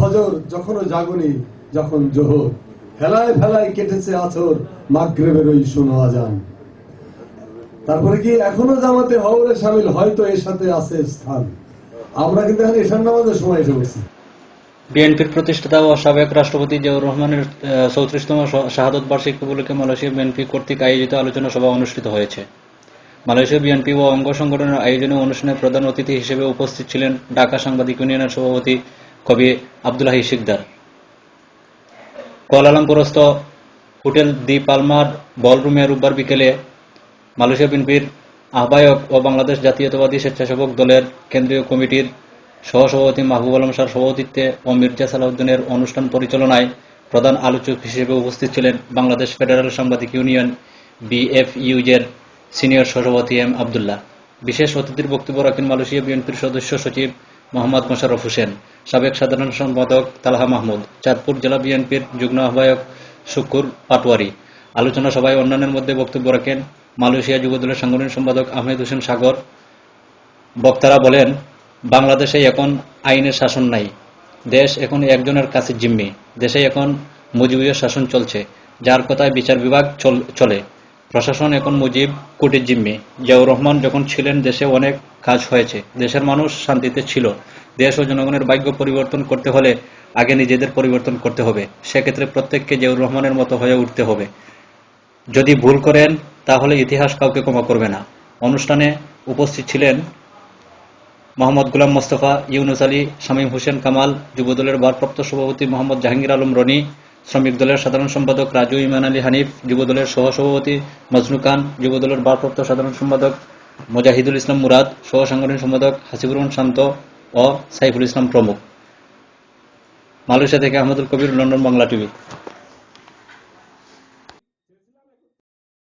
ফজর যখনও জাগুনি যখন জোহর, ফেলায় ফেলায় কেটেছে আছর, মাগরেবের ওই শোনো আজান। তারপরে কি এখনও জামাতে হওরে সামিল হয়তো এর সাথে আছে স্থান। আমরা কিন্তু এখন এশার নামাজের সময় এসে বসছি বিএনপির প্রতিষ্ঠাতা ও সাবেক রাষ্ট্রপতি জিয়াউর রহমানের চৌত্রিশতম শাহাদত বার্ষিকী উপলক্ষে মালয়েশিয়া বিএনপি কর্তৃক আয়োজিত আলোচনা সভা অনুষ্ঠিত হয়েছে। মালয়েশিয়া বিএনপি ও অঙ্গ সংগঠনের আয়োজনে অনুষ্ঠানে প্রধান অতিথি হিসেবে উপস্থিত ছিলেন ঢাকা সাংবাদিক ইউনিয়নের সভাপতি কবি আবদুল্লাহি শিকদার। কুয়ালালামপুরস্থ হোটেল দি পালমার বলরুমে রোববার বিকেলে মালয়েশিয়া বিএনপির আহ্বায়ক ও বাংলাদেশ জাতীয়তাবাদী স্বেচ্ছাসেবক দলের কেন্দ্রীয় কমিটির সহসভাপতি মাহবুব আলম শাহর সভাপতিত্বে ও মির্জা সালাউদ্দিনের অনুষ্ঠান পরিচালনায় প্রধান আলোচক হিসেবে উপস্থিত ছিলেন বাংলাদেশ ফেডারেল সাংবাদিক ইউনিয়ন বিএফইউজের সিনিয়র সভাপতি এম আবদুল্লাহ। বিশেষ অতিথির বক্তব্য রাখেন মালয়েশিয়া বিএনপির সদস্য সচিব মোহাম্মদ মোশাররফ হোসেন, সাবেক সাধারণ সম্পাদক তালহা মাহমুদ, চাঁদপুর জেলা বিএনপির যুগ্ম আহ্বায়ক শুকুর পাটোয়ারি। আলোচনা সভায় অন্যান্যের মধ্যে বক্তব্য রাখেন মালয়েশিয়া যুবদলের সাংগঠনিক সম্পাদক আহমেদ হোসেন সাগর। বক্তারা বলেন, বাংলাদেশে এখন আইনের শাসন নাই। দেশ এখন একজনের কাছে জিম্মি। দেশে এখন মুজিবীয় শাসন চলছে, যার কথায় বিচার বিভাগ চলে। প্রশাসন এখন মুজিব কোর্টের জিম্মি। জিয়াউর রহমান যখন ছিলেন, দেশে অনেক কাজ হয়েছে। দেশের মানুষ শান্তিতে ছিল। দেশ ও জনগণের ভাগ্য পরিবর্তন করতে হলে আগে নিজেদের পরিবর্তন করতে হবে। সেক্ষেত্রে প্রত্যেককে জিয়াউর রহমানের মতো হয়ে উঠতে হবে। যদি ভুল করেন, তাহলে ইতিহাস কাউকে ক্ষমা করবে না। অনুষ্ঠানে উপস্থিত ছিলেন মোহাম্মদ গুলাম মোস্তফা, ইউনুস আলী, শামীম হোসেন কামাল, যুবদলের ভারপ্রাপ্ত সভাপতি মোহাম্মদ জাহাঙ্গীর আলম রনি শ্রমিক দলের সাধারণ সম্পাদক রাজু ইমান আলী হানিফ যুবদলের সহসভাপতি মজনু খান যুবদলের ভারপ্রাপ্ত সাধারণ সম্পাদক মোজাহিদুল ইসলাম মুরাদ সহ সাংগঠনিক সম্পাদক হাসিবুর রহমান শান্ত ও সাইফুল ইসলাম প্রমুখ। মালয়েশিয়া থেকে আহমদুল কবির, লন্ডন বাংলা টিভি।